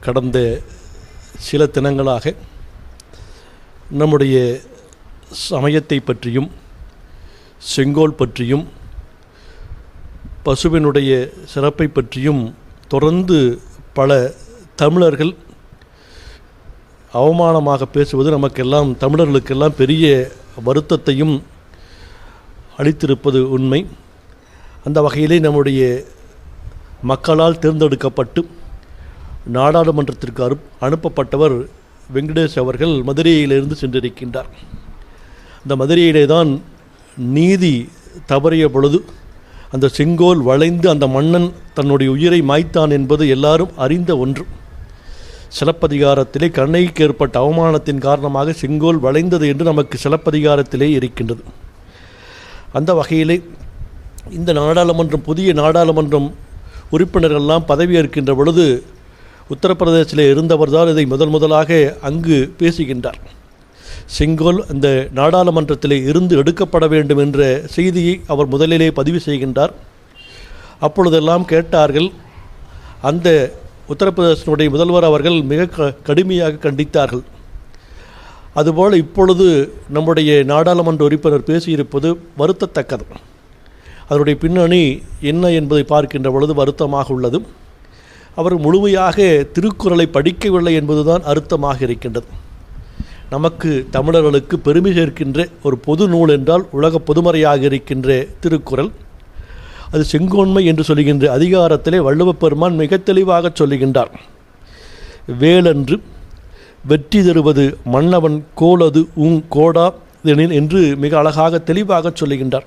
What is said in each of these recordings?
கடந்த சில தினங்களாக நம்முடைய சமயத்தை பற்றியும் செங்கோல் பற்றியும் பசுவினுடைய சிறப்பை பற்றியும் தொடர்ந்து பல தமிழர்கள் அவமானமாக பேசுவது நமக்கெல்லாம் தமிழர்களுக்கெல்லாம் பெரிய வருத்தத்தையும் அளித்திருப்பது உண்மை. அந்த வகையிலே நம்முடைய மக்களால் தேர்ந்தெடுக்கப்பட்டு நாடாளுமன்றத்திற்கு அரு அனுப்பப்பட்டவர் வெங்கடேஷ் அவர்கள் மதுரையிலிருந்து சென்றிருக்கின்றார். அந்த மதுரையிலே தான் நீதி தவறிய பொழுது அந்த செங்கோல் வளைந்து அந்த மன்னன் தன்னுடைய உயிரை மாய்த்தான் என்பது எல்லாரும் அறிந்த ஒன்று. சிலப்பதிகாரத்திலே கண்ணைக்கு ஏற்பட்ட அவமானத்தின் காரணமாக செங்கோல் வளைந்தது என்று நமக்கு சிலப்பதிகாரத்திலே இருக்கின்றது. அந்த வகையிலே இந்த நாடாளுமன்றம் புதிய நாடாளுமன்றம் உறுப்பினர்கள்லாம் பதவியேற்கின்ற பொழுது உத்தரப்பிரதேசத்தில் இருந்தவர் தான் இதை முதல் முதலாக அங்கு பேசுகின்றார். செங்கோல் அந்த நாடாளுமன்றத்தில் இருந்து எடுக்கப்பட வேண்டும் என்ற செய்தியை அவர் முதலிலே பதிவு செய்கின்றார். அப்பொழுதெல்லாம் கேட்டார்கள் அந்த உத்தரப்பிரதேசனுடைய முதல்வர் அவர்கள் மிக க கடுமையாக கண்டித்தார்கள். அதுபோல் இப்பொழுது நம்முடைய நாடாளுமன்ற உறுப்பினர் பேசியிருப்பது வருத்தத்தக்கது. அதனுடைய பின்னணி என்ன என்பதை பார்க்கின்ற பொழுது வருத்தமாக உள்ளது. அவர் முழுமையாக திருக்குறளை படிக்கவில்லை என்பதுதான் அர்த்தமாக இருக்கின்றது. நமக்கு தமிழர்களுக்கு பெருமை சேர்க்கின்ற ஒரு பொது நூல் என்றால் உலக பொதுமறையாக இருக்கின்ற திருக்குறள். அது செங்கோன்மை என்று சொல்லுகின்ற அதிகாரத்திலே வள்ளுவப் பெருமான் மிக தெளிவாக சொல்லுகின்றார் வேலன்று வெற்றி தருவது மன்னவன் கோலது உங் கோடா எனில் என்று மிக அழகாக தெளிவாக சொல்லுகின்றார்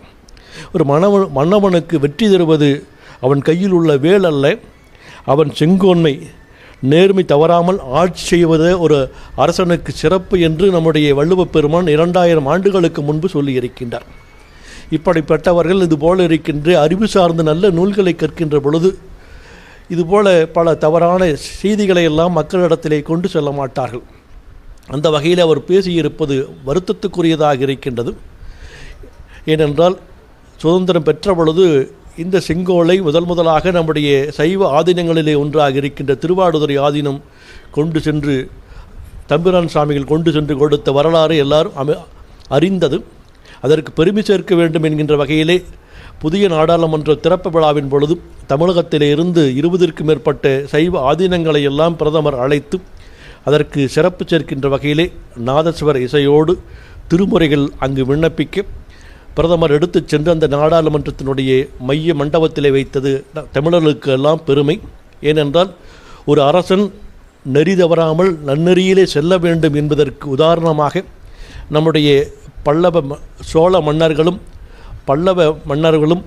ஒரு மன்னவன் மன்னவனுக்கு வெற்றி தருவது அவன் கையில் உள்ள வேல் அல்ல அவன் செங்கோன்மை நேர்மை தவறாமல் ஆட்சி செய்வதே ஒரு அரசனுக்கு சிறப்பு என்று நம்முடைய வள்ளுவப் பெருமான் இரண்டாயிரம் ஆண்டுகளுக்கு முன்பு சொல்லியிருக்கின்றார். இப்படிப்பட்டவர்கள் இதுபோல இருக்கின்ற அறிவு சார்ந்த நல்ல நூல்களை கற்கின்ற பொழுது இதுபோல பல தவறான செய்திகளை எல்லாம் மக்களிடத்திலே கொண்டு செல்ல மாட்டார்கள். அந்த வகையில் அவர் பேசியிருப்பது வருத்தத்துக்குரியதாக இருக்கின்றது. ஏனென்றால் சுதந்திரம் பெற்ற பொழுது இந்த செங்கோலை முதல் முதலாக நம்முடைய சைவ ஆதீனங்களிலே ஒன்றாக இருக்கின்ற திருவாடுதுறை ஆதீனம் கொண்டு சென்று தம்பிரான் சாமிகள் கொண்டு சென்று கொடுத்த வரலாறு எல்லாரும் அம அறிந்தது. அதற்கு பெருமை சேர்க்க வேண்டும் என்கின்ற வகையிலே புதிய நாடாளுமன்ற திறப்பு விழாவின் பொழுது தமிழகத்திலே இருந்து இருபதிற்கும் மேற்பட்ட சைவ ஆதீனங்களை எல்லாம் பிரதமர் அழைத்து அதற்கு சிறப்பு சேர்க்கின்ற வகையிலே நாதஸ்வர இசையோடு திருமுறைகள் அங்கு விண்ணப்பிக்க பிரதமர் எடுத்து சென்று அந்த நாடாளுமன்றத்தினுடைய மைய மண்டபத்திலே வைத்தது தமிழர்களுக்கு எல்லாம் பெருமை. ஏனென்றால் ஒரு அரசன் நெறி தவறாமல் நன்னெறியிலே செல்ல வேண்டும் என்பதற்கு உதாரணமாக நம்முடைய பல்லவ ம- சோழ மன்னர்களும் பல்லவ மன்னர்களும்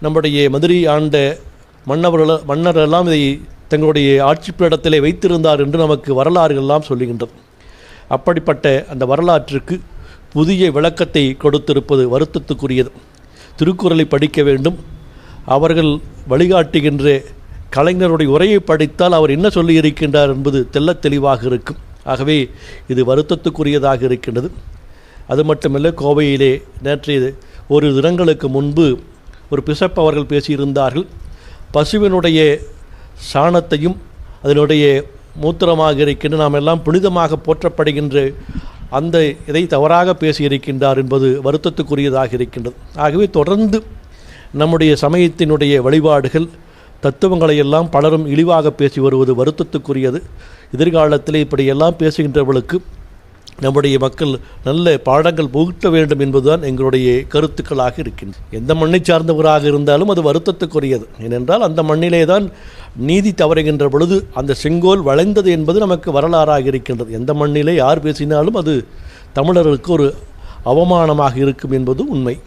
நம்முடைய மதுரை ஆண்ட மன்னவர்கள் மன்னரெல்லாம் இதை தங்களுடைய ஆட்சி பீடத்திலே வைத்திருந்தார் என்று நமக்கு வரலாறுகள் எல்லாம் சொல்லுகின்றது. அப்படிப்பட்ட அந்த வரலாற்றுக்கு புதிய விளக்கத்தை கொடுத்திருப்பது வருத்தத்துக்குரியது. திருக்குறளை படிக்க வேண்டும். அவர்கள் வழிகாட்டுகின்ற கலைஞருடைய உரையை படித்தால் அவர் என்ன சொல்லியிருக்கின்றார் என்பது தெல்ல தெளிவாக இருக்கும். ஆகவே இது வருத்தத்துக்குரியதாக இருக்கின்றது. அது மட்டுமல்ல கோவையிலே நேற்றைய ஒரு தினங்களுக்கு முன்பு ஒரு பிசப் அவர்கள் பேசியிருந்தார்கள். பசுவினுடைய சாணத்தையும் அதனுடைய மூத்திரமாக இருக்கின்ற நாம் எல்லாம் புனிதமாக போற்றப்படுகின்ற அந்த இதை தவறாக பேசியிருக்கின்றார் என்பது வருத்தத்துக்குரியதாக இருக்கின்றது. ஆகவே தொடர்ந்து நம்முடைய சமயத்தினுடைய வழிபாடுகள் தத்துவங்களை எல்லாம் பலரும் இழிவாக பேசி வருவது வருத்தத்துக்குரியது. எதிர்காலத்தில் இப்படியெல்லாம் பேசுகின்றவர்களுக்கு நம்முடைய மக்கள் நல்ல பாடங்கள் புகுத்த வேண்டும் என்பதுதான் எங்களுடைய கருத்துக்களாக இருக்கின்றது. எந்த மண்ணை சார்ந்தவராக இருந்தாலும் அது வருத்தத்துக்குரியது. ஏனென்றால் அந்த மண்ணிலே தான் நீதி தவறுகின்ற பொழுது அந்த செங்கோல் வளைந்தது என்பது நமக்கு வரலாறாக இருக்கின்றது. எந்த மண்ணிலே யார் பேசினாலும் அது தமிழர்களுக்கு ஒரு அவமானமாக இருக்கும் என்பது உண்மை.